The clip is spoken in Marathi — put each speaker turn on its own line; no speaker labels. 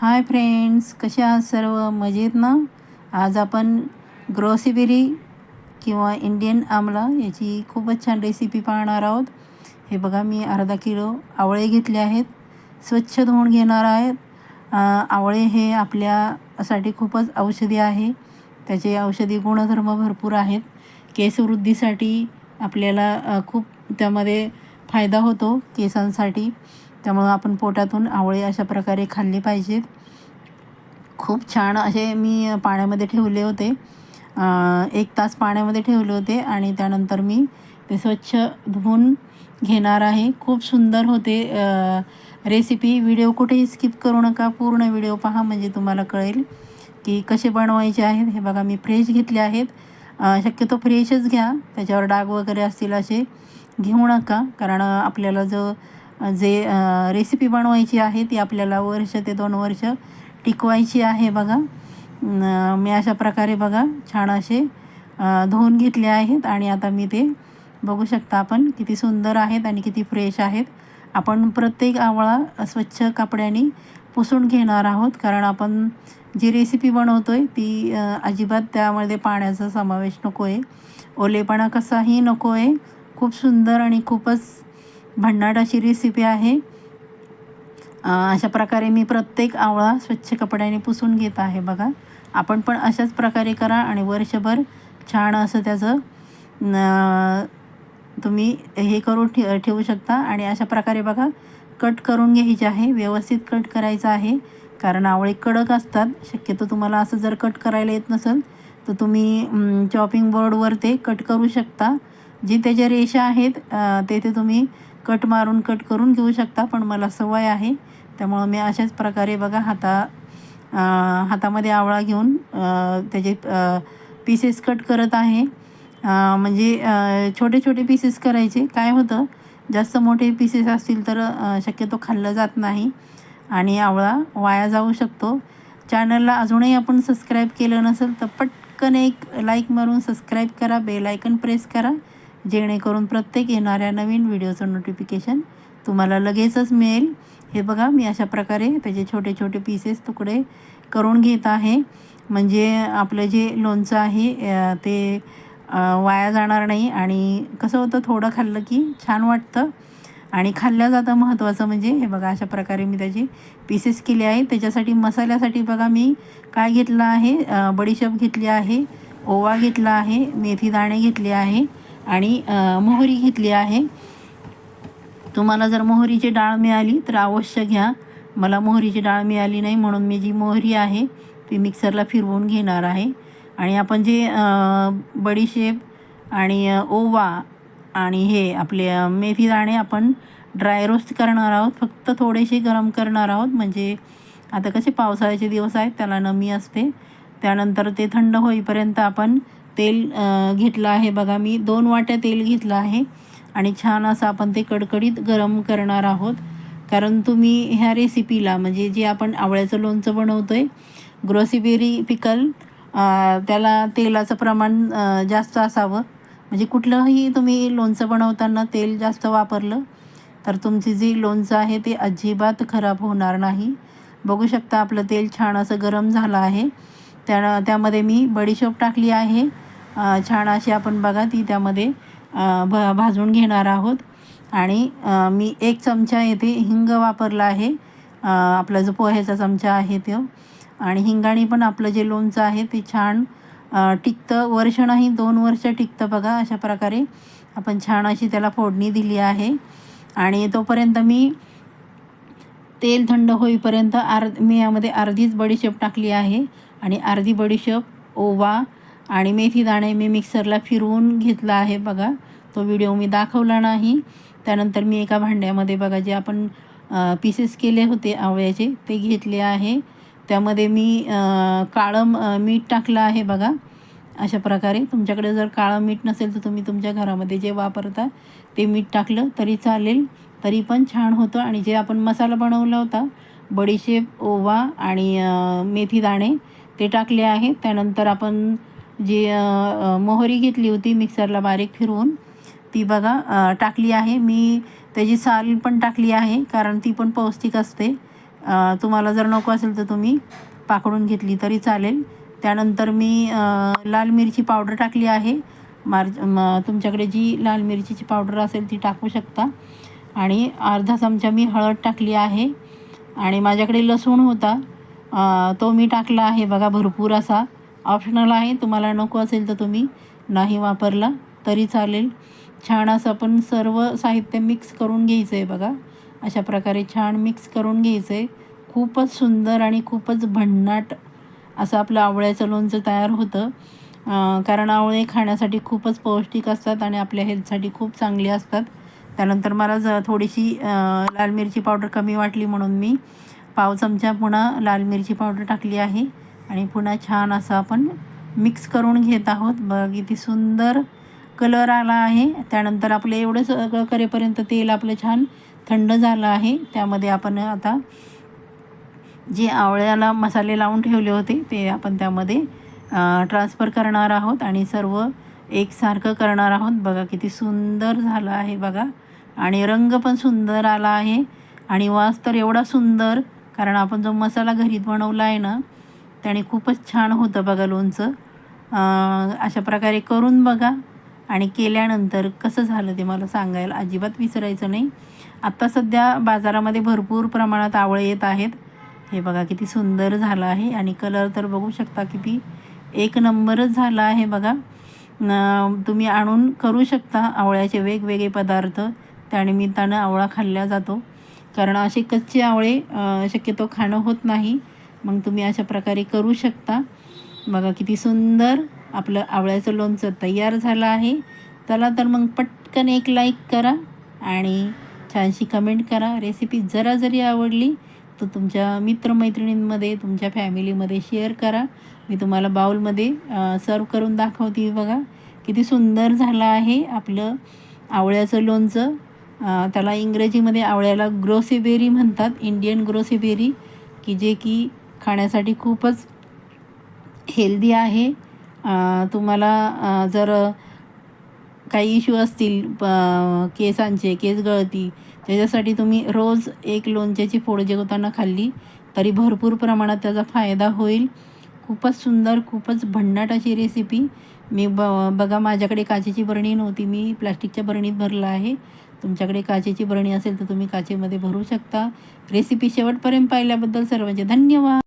हाय फ्रेंड्स कसे आहात सर्व? मजेत ना? आज आपण ग्रोसिबेरी किंवा इंडियन आमला याची खूपच छान रेसिपी पाहणार आहोत. हे बघा मी अर्धा किलो आवळे घेतले आहेत. स्वच्छ धुवून घेणार आहेत. आवळे हे आपल्यासाठी खूपच औषधी आहे. त्याचे औषधी गुणधर्म भरपूर आहेत. केसवृद्धीसाठी आपल्याला खूप त्यामध्ये फायदा होतो केसांसाठी. त्यामुळं आपण पोटातून आवळे अशा प्रकारे खाल्ले पाहिजेत. खूप छान असे मी पाण्यामध्ये ठेवले होते. एक तास पाण्यामध्ये ठेवले होते आणि त्यानंतर मी ते स्वच्छ धुवून घेणार आहे. खूप सुंदर होते रेसिपी व्हिडिओ कुठेही स्किप करू नका. पूर्ण व्हिडिओ पहा म्हणजे तुम्हाला कळेल की कसे बनवायचे आहेत. हे बघा मी फ्रेश घेतले आहेत. शक्यतो फ्रेशच घ्या. त्याच्यावर डाग वगैरे असतील असे घेऊ नका. कारण आपल्याला जो जे रेसिपी बनवायची आहे ती आपल्याला वर्ष ते दोन वर्ष टिकवायची आहे बघा. मी अशा प्रकारे बघा छान असे धुवून घेतले आहेत आणि आता मी ते बघू शकता आपण किती सुंदर आहेत आणि किती फ्रेश आहेत. आपण प्रत्येक आवळा स्वच्छ कपड्याने पुसून घेणार आहोत कारण आपण जी रेसिपी बनवतो आहे ती अजिबात त्यामध्ये पाण्याचा समावेश नको आहे ओलेपणा कसाही नको आहे खूप सुंदर आणि खूपच भन्नाट अशी रेसिपी आहे अशा प्रकारे मी प्रत्येक आवळा स्वच्छ कपड्याने पुसून घेत आहे बघा. आपण पण अशाच प्रकारे करा आणि वर्षभर छान असं त्याचं तुम्ही हे करून ठे ठेवू शकता. आणि अशा प्रकारे बघा कट करून घ्यायचे आहे. व्यवस्थित कट करायचं आहे. कारण आवळे कडक असतात. शक्यतो तुम्हाला असं जर कट करायला येत नसेल तर तुम्ही चॉपिंग बोर्डवर ते कट करू शकता. जे त्याच्या रेषा आहेत तेथे ते ते तुम्ही कट मारून कट करून घेऊ शकता पण मला सवय आहे. त्यामुळं मी अशाच प्रकारे बघा हाता हातामध्ये आवळा घेऊन त्याचे पीसेस कट करत आहे. म्हणजे छोटे छोटे पीसेस करायचे. काय होतं जास्त मोठे पीसेस असतील तर शक्यतो खाल्लं जात नाही आणि आवळा वाया जाऊ शकतो. चॅनलला अजूनही आपण सबस्क्राईब केलं नसेल तर पटकन एक लाईक मारून सबस्क्राईब करा बेल आयकन प्रेस करा. जेणेकरून प्रत्येक येणाऱ्या नवीन व्हिडिओचं नोटिफिकेशन तुम्हाला लगेचच मिळेल. हे बघा मी अशा प्रकारे त्याचे छोटे छोटे पीसेस तुकडे करून घेत आहे. म्हणजे आपलं जे लोणचं आहे ते वाया जाणार नाही आणि कसं होतं थोडं खाल्लं की छान वाटतं. आणि खाल्लं जातं महत्त्वाचं म्हणजे हे बघा अशा प्रकारे मी त्याची पीसेस केले आहे त्याच्यासाठी मसाल्यासाठी बघा मी काय घेतलं आहे? बडीशेप घेतली आहे ओवा घेतला आहे मेथी दाणे घेतले आहे. आणि मोहरी घेतली आहे. तुम्हाला जर मोहरीची डाळ मिळाली तर अवश्य घ्या. मला मोहरीची डाळ मिळाली नाही म्हणून मी जी मोहरी आहे ती मिक्सरला फिरवून घेणार आहे. आणि आपण जे बडीशेप आणि ओवा आणि हे आपले मेथी दाणे आपण ड्राय रोस्ट करणार आहोत फक्त थोडेसे गरम करणार आहोत. म्हणजे आता कसे पावसाळ्याचे दिवस आहेत त्याला नमी असते. त्यानंतर ते थंड होईपर्यंत आपण तेल घेतलं आहे. बघा मी दोन वाट्या तेल घेतलं आहे आणि छान असं आपण ते कडकडीत गरम करणार आहोत. कारण तुम्ही ह्या रेसिपीला म्हणजे जे आपण आवळ्याचं लोणचं बनवतो आहे ग्रोसिबेरी पिकल त्याला तेलाचं प्रमाण जास्त असावं. म्हणजे कुठलंही तुम्ही लोणचं बनवताना तेल जास्त वापरलं तर तुमची जी लोणचं आहे ते अजिबात खराब होणार नाही. बघू शकता आपलं तेल छान असं गरम झालं आहे. त्या त्यामध्ये मी बडीशोप टाकली आहे. छान अशी आपण बघा ती त्यामध्ये भ भाजून घेणार आहोत. आणि मी एक चमचा येथे हिंग वापरला आहे. आपला जो पोह्याचा चमचा आहे तो. आणि हिंगाणी पण आपलं जे लोणचं आहे ते छान टिकतं. वर्ष नाही दोन वर्ष टिकतं बघा अशा प्रकारे. आपण छान अशी त्याला फोडणी दिली आहे. आणि तोपर्यंत मी तेल थंड होईपर्यंत अर्ध मी यामध्ये अर्धीच बडीशेप टाकली आहे. आणि अर्धी बडीशेप ओवा आणि मेथी दाणे मी मिक्सरला फिरवून घेतला आहे बघा. तो व्हिडिओ मी दाखवला नाही. त्यानंतर मी एका भांड्यामध्ये बघा जे आपण पीसेस केले होते आवळ्याचे ते घेतले आहे. त्यामध्ये मी काळं मीठ टाकलं आहे बघा. अशा प्रकारे. तुमच्याकडे जर काळं मीठ नसेल तर तुम्ही तुमच्या घरामध्ये जे वापरता ते मीठ टाकलं तरी चालेल. तरी पण छान होतं. आणि जे आपण मसाला बनवला होता बडीशेप ओवा आणि मेथी दाणे ते टाकले आहे त्यानंतर आपण जी मोहरी घेतली होती मिक्सरला बारीक फिरवून ती बघा टाकली आहे. मी त्याची साल पण टाकली आहे कारण ती पण पौष्टिक असते. तुम्हाला जर नको असेल तर तुम्ही पाकडून घेतली तरी चालेल. त्यानंतर मी लाल मिरची पावडर टाकली आहे. मार म तुमच्याकडे जी लाल मिरचीची पावडर असेल ती टाकू शकता. आणि अर्धा चमचा मी हळद टाकली आहे. आणि माझ्याकडे लसूण होता. तो मी टाकला आहे. बघा भरपूर असा. ऑप्शनल आहे. तुम्हाला नको असेल तर तुम्ही नाही वापरला तरी चालेल. छान असं आपण सर्व साहित्य मिक्स करून घ्यायचं आहे बघा. अशा प्रकारे छान मिक्स करून घ्यायचं आहे खूपच सुंदर आणि खूपच भन्नाट असं आपलं आवळ्याचं लोणचं तयार होतं. कारण आवळे खाण्यासाठी खूपच पौष्टिक असतात आणि आपल्या हेल्थसाठी खूप चांगले असतात. त्यानंतर मला ज थोडीशी लाल मिरची पावडर कमी वाटली म्हणून मी पाव चमचा पुन्हा लाल मिरची पावडर टाकली आहे. आणि पुन्हा छान असं आपण मिक्स करून घेत आहोत. बघ किती सुंदर कलर आला आहे. त्यानंतर आपलं एवढं सगळं करेपर्यंत तेल आपलं छान थंड झालं आहे. त्यामध्ये आपण आता जे आवळ्याला मसाले लावून ठेवले होते ते आपण त्यामध्ये ट्रान्सफर करणार आहोत आणि सर्व एकसारखं करणार आहोत. बघा किती सुंदर झालं आहे बघा. आणि रंग पण सुंदर आला आहे. आणि वास तर एवढा सुंदर कारण आपण जो मसाला घरीत बनवला आहे ना त्याने खूपच छान होतं बघा लोणचं. अशा प्रकारे करून बघा. आणि केल्यानंतर कसं झालं ते मला सांगायला अजिबात विसरायचं नाही. आत्ता सध्या बाजारामध्ये भरपूर प्रमाणात आवळे येत आहेत. हे बघा किती सुंदर झालं आहे. आणि कलर तर बघू शकता किती एक नंबरच झाला आहे बघा. तुम्ही आणून करू शकता आवळ्याचे वेगवेगळे पदार्थ. त्यानिमित्तानं आवळा खाल्ला जातो. कारण असे कच्चे आवळे शक्यतो खाणं होत नाही. मग तुम्ही अशा प्रकारे करू शकता. बघा किती सुंदर आपलं आवळ्याचं लोणचं तयार झालं आहे. चला तर मग पटकन एक लाईक करा आणि छानशी कमेंट करा. रेसिपी जरा जरी आवडली तर तुमच्या मित्रमैत्रिणींमध्ये तुमच्या फॅमिलीमध्ये शेअर करा. मी तुम्हाला बाउलमध्ये सर्व करून दाखवते बघा. किती सुंदर झालं आहे आपलं आवळ्याचं लोणचं. त्याला इंग्रजीमध्ये आवळ्याला ग्रोसेबेरी म्हणतात. इंडियन ग्रोसेबेरी की जे की खाण्यासाठी खूपच हेल्दी आहे. तुम्हाला जर काही इश्यू असतील प- केसांचे केस गळती त्याच्यासाठी तुम्ही रोज एक लोणच्याची फोड जेवताना खाल्ली तरी भरपूर प्रमाणात त्याचा फायदा होईल. खूपच सुंदर खूपच भन्नाट अशी रेसिपी मी ब बघा माझ्याकडे काचेची बरणी नव्हती मी प्लास्टिकच्या बरणीत भरलं आहे. तुमच्याकडे काचेची बरणी असेल तर तुम्ही काचेमध्ये भरू शकता. रेसिपी शेवटपर्यंत पाहिल्याबद्दल सर्वांचे धन्यवाद.